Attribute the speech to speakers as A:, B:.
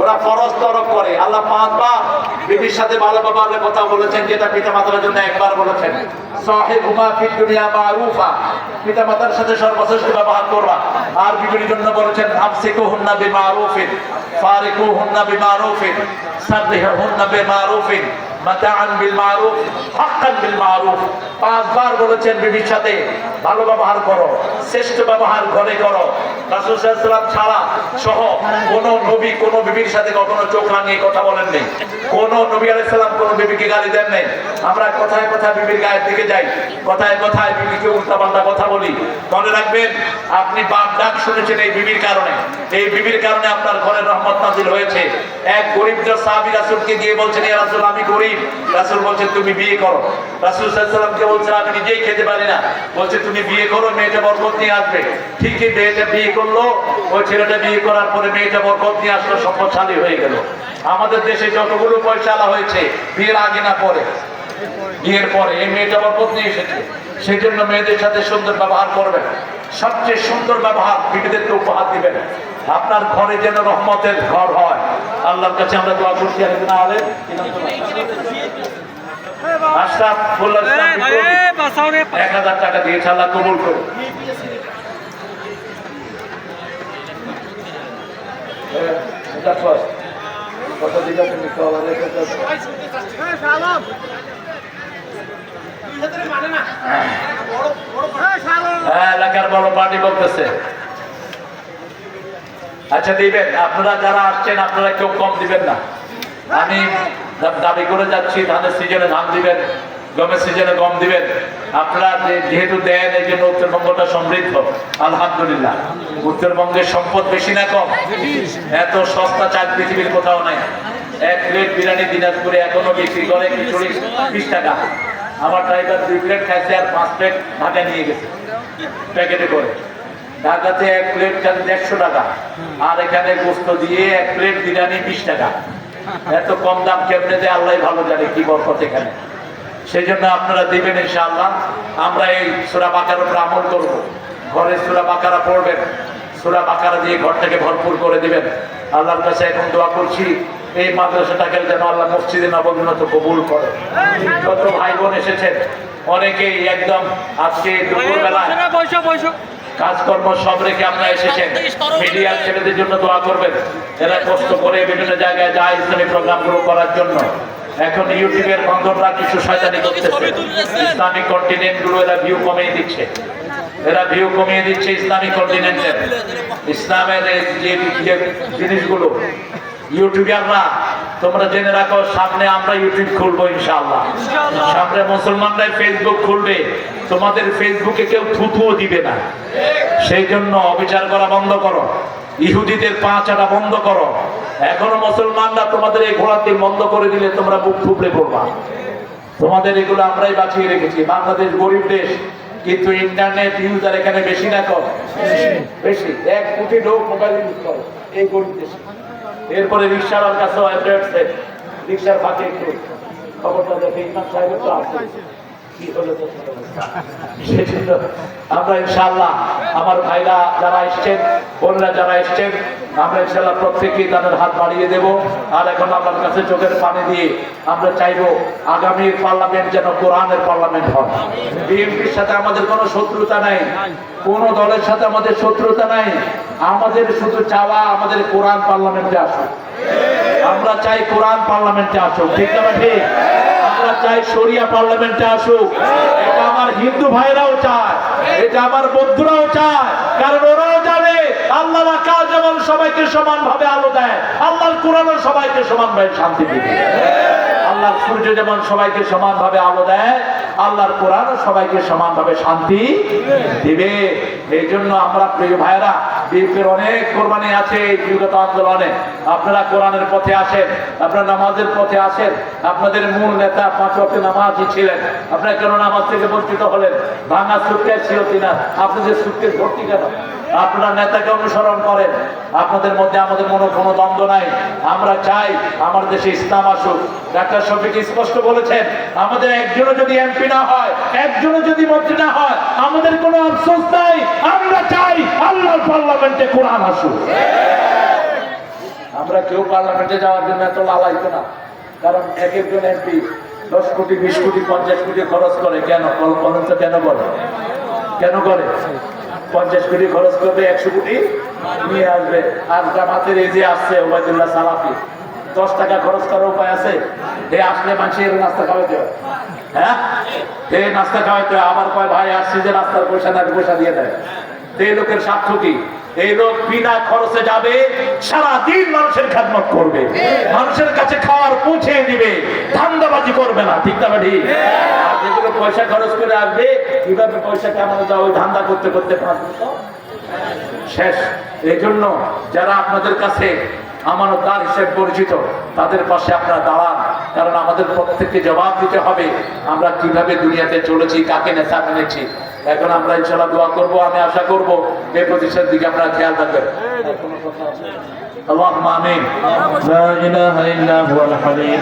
A: ওরা ফরজ তরফ করে। আল্লাহ পাঁচবার বিবির সাথে ভালো ব্যবহারের কথা বলেছেন, যেটা পিতা মাতার জন্য একবার বলেছেন। ভালো ব্যবহার করো, শ্রেষ্ঠ ব্যবহার ঘরে করো। ছাড়া সহ কোন নবী, কোন বিবির সাথে কখনো চোখ রাঙিয়ে কথা বলেন কোন নবী আলাইহিস কোন বিবিকে গালি দেন নাই আমরা কথায় কথায় বিবির গায়ের দিকে যাই। কথায় কথায় বিবিকে উল্টাপাল্টা কথা বলি। মনে রাখবেন, আপনি বাপ ডাক শুনেছেন এই বিবির কারণে। এই বিবির কারণে আপনার ঘরে রহমত নাজিল হয়েছে। এক গরিব সাহাবী রাসূলকে গিয়ে বলছেন, ইয়া রাসূল, আমি গরিব। রাসূল বলছেন, তুমি বিয়ে করো। রাসূল আলাইহি বলছেন, আমি নিজেই খেতে পারি না। বলছে, তুমি বিয়ে করো, মেয়েটা বরকত নিয়ে আসবে। ঠিকই মেয়েটা বিয়ে করল। ওই ছেলেটা বিয়ে করার পরে মেয়েটা বরকত নিয়ে আসলো, সম্পদশালী হয়ে গেল। আমাদের দেশে যতগুলো পয়সা আলা হয়েছে, বিয়ের আগে না পরে। বিয়ের পরে এই মেয়েটা বরকত পত্নী এসেছে। সেই জন্য মেয়েদের সাথে সুন্দর ব্যবহার করবেন সবচেয়ে সুন্দর ব্যবহার বিবিদেরকে উপহার দিবেন আপনার ঘরে যেন রহমতের ঘর হয়। আল্লাহর কাছে আমরা দোয়া করছি এক হাজার টাকা দিয়েছে আল্লাহ কবুল করুন। হ্যাঁ, এটা first। কত দিলে তুমি খাওয়াবে? এটা- হ্যাঁ এলাকার বড় পার্টি বলতেছে। আচ্ছা দিবেন। আপনারা যারা আসছেন আপনারা কেউ কম দিবেন না। আমি দাবি করে যাচ্ছি ধানের সিজনে ধান দিবেন গমের সিজনে গম দিবেন। আপনারা যেহেতু দেন এই জন্য উত্তরবঙ্গটা সমৃদ্ধ। আলহামদুলিল্লাহ। উত্তরবঙ্গের সম্পদ বেশি না কম? এত সস্তা চাল পৃথিবীর কোথাও নাই। এক প্লেট বিরিয়ানি দিনাজপুরে এখনও বিক্রি করে খিচুড়ি বিশ টাকা। আমার ড্রাইভার দুই প্লেট খাইছে আর পাঁচ প্লেট ঢাকা নিয়ে গেছে। প্যাকেটে করে। ঢাকাতে এক প্লেট খান দেড়শো টাকা? আর এখানে গোস্ত দিয়ে এক প্লেট বিরিয়ানি বিশ টাকা। এত কম দাম কেমনে দেয় আল্লাহ ভালো জানে কি বরকত এখানে। সেই জন্য আপনারা দিবেন ইনশাআল্লাহ। আমরা এই সুরা বাকার উপর আমল করব। ঘরে সুরা বাকারা পড়বেন। সুরা বাকারা দিয়ে ঘরটাকে ভরপুর করে দিবেন। আল্লাহর কাছে এখন দোয়া করছি। এই মাদ্রাসাটাকে যেন আল্লাহ মসজিদে নবগ্নত কবুল করে। যত ভাই বোন এসেছেন। অনেকেই একদম আজকে দুপুরবেলা কাজকর্ম সব রেখে আপনারা এসেছেন। মিডিয়ার ছেলেদের জন্য দোয়া করবেন। এরা কষ্ট করে বিভিন্ন জায়গায় যায় ইসলামী প্রোগ্রামগুলো করার জন্য। এখন ইউটিউবের বন্ধনরা কিছু শয়তানি করতেছে। ইসলামিক কন্টিনেন্টগুলো এরা ভিউ কমিয়ে দিচ্ছে। এরা ভিউ কমিয়ে দিচ্ছে ইসলামিক কন্টিনেন্টের। ইসলামের যে জিনিসগুলো ইউটিউবাররা তোমরা জেনে রাখো সামনে আমরা ইউটিউব খুলবো ইনশাআল্লাহ। সামনে মুসলমানরাই ফেসবুক খুলবে তোমাদের ফেসবুকে কেউ থুথুও দিবে না। সেই জন্য অবিচার করা বন্ধ করো। ইহুদিদের পাঁচাটা বন্ধ করো। এখনও মুসলমানরা তোমাদের এই ঘোড়াতে বন্ধ করে দিলে তোমরা বুক ফুবড়ে পড়বা। তোমাদের এগুলো আমরাই বাঁচিয়ে রেখেছি। বাংলাদেশ গরিব দেশ কিন্তু ইন্টারনেট ইউজার এখানে বেশি না কর বেশি। এক কোটি লোক মোবাইল ইউজ করে এই গরিব দেশে। এরপরে রিক্সার কাছে রিক্সার ফাঁকে একটু খবরটা দেখে ইমাম সাহেবের তো? আছে আমরা ইনশাল্লাহ আমার ভাইরা যারা এসছেন, বোনরা যারা এসছেন আমরা ইনশাআল্লাহ প্রত্যেকেই তাদের হাত বাড়িয়ে দেব। আর এখন আমার কাছে চোখের পানি দিয়ে আমরা চাইব আগামীর পার্লামেন্ট যেন কোরআনের পার্লামেন্ট হয়। বিএনপির সাথে আমাদের কোনো শত্রুতা নাই, কোন দলের সাথে আমাদের শত্রুতা নাই। আমাদের শুধু চাওয়া আমাদের কোরআন পার্লামেন্টে আসুক। আমরা চাই কোরআন পার্লামেন্টে আসুক, ঠিক না ঠিক আমরা চাই শরিয়া পার্লামেন্টে আসুক। এটা আমার হিন্দু ভাইরাও চায়, এটা আমার বন্ধুরাও চায়। কারণ ওরাও জানে আল্লাহ আকাশ যেমন সবাইকে সমান ভাবে আলো দেয়। আল্লাহর কোরআনও সবাইকে সমান ভাবে শান্তি দিবে। আল্লাহর সূর্য যেমন সবাইকে সমান ভাবে আলো দেয়, আল্লাহর কোরআনও সবাইকে সমান ভাবে শান্তি দিবে। এই জন্য আমরা প্রিয় ভাইরা বিএনপির অনেক কোরবানি আছে এই বিগত আন্দোলনে। আপনারা কোরআনের পথে আসেন, আপনারা নামাজের পথে আসেন, আপনাদের মূল নেতা পাঁচ ওয়াক্ত নামাজই ছিলেন। আপনারা কেন নামাজ থেকে বঞ্চিত হলেন? ভাঙা সুটকেস ছিল কিনা? আপনাদের সুটকেস ভর্তি কেন? আপনারা নেতাকে অনুসরণ করেন। আপনাদের মধ্যে আমাদের মনে কোনো দ্বন্দ্ব নাই। আমরা চাই আমার দেশে ইসলাম আসুক। ডাক্তার শফিক স্পষ্ট বলেছেন, আমাদের একজনও যদি এমপি না হয়, একজনও যদি মন্ত্রী না হয়, আমাদের কোনো আফসোস নাই। আমরা চাই আল্লাহর পার্লামেন্টে কোরআন আসুক। আমরা কেউ পার্লামেন্টে যাওয়ার জন্য এত লালাইতো না। কারণ এক একজন এমপি দশ কোটি, বিশ কোটি, পঞ্চাশ কোটি খরচ করে। কেন? তো কেন করে কেন করে? পঞ্চাশ কোটি খরচ করবে, একশো কোটি নিয়ে আসবে। আর জামাতের এই যে আসছে, ওবায়দুল্লাহ সালাফি, দশ টাকা খরচ করার উপায় আছে? হে, আসলে মানুষের নাস্তা খাওয়াতে হয়। হ্যাঁ? হে, নাস্তা খাওয়াইতে হয়। আবার কয়, ভাই, আসছি যে নাস্তার পয়সা না, পয়সা দিয়ে দেয়। এই লোকের স্বার্থ কি? এই লোক বিনা খরচে যাবে সারা দিন মানুষের খেদমত করবে। মানুষের কাছে খাওয়ার পৌঁছে দিবে ধান্দাবাজি করবে না ঠিক না ঠিক যেগুলো পয়সা খরচ করে আসবে কীভাবে পয়সা কেমন যাও ওই ধান্দা করতে করতে পারবে শেষ। এই জন্য যারা আপনাদের কাছে আমানতদার হিসেবে পরিচিত তাদের পাশে আপনারা দাঁড়ান। কারণ আমাদের প্রত্যেককে জবাব দিতে হবে আমরা কীভাবে দুনিয়াতে চলেছি কাকে নেশা মেনেছি। এখন আমরা ইনশাল্লাহ দোয়া করব আমি আশা করব এই প্রতিষ্ঠানের দিকে আপনারা খেয়াল রাখবেন আল্লাহ আমিন
B: لا إله إلا هو الحليم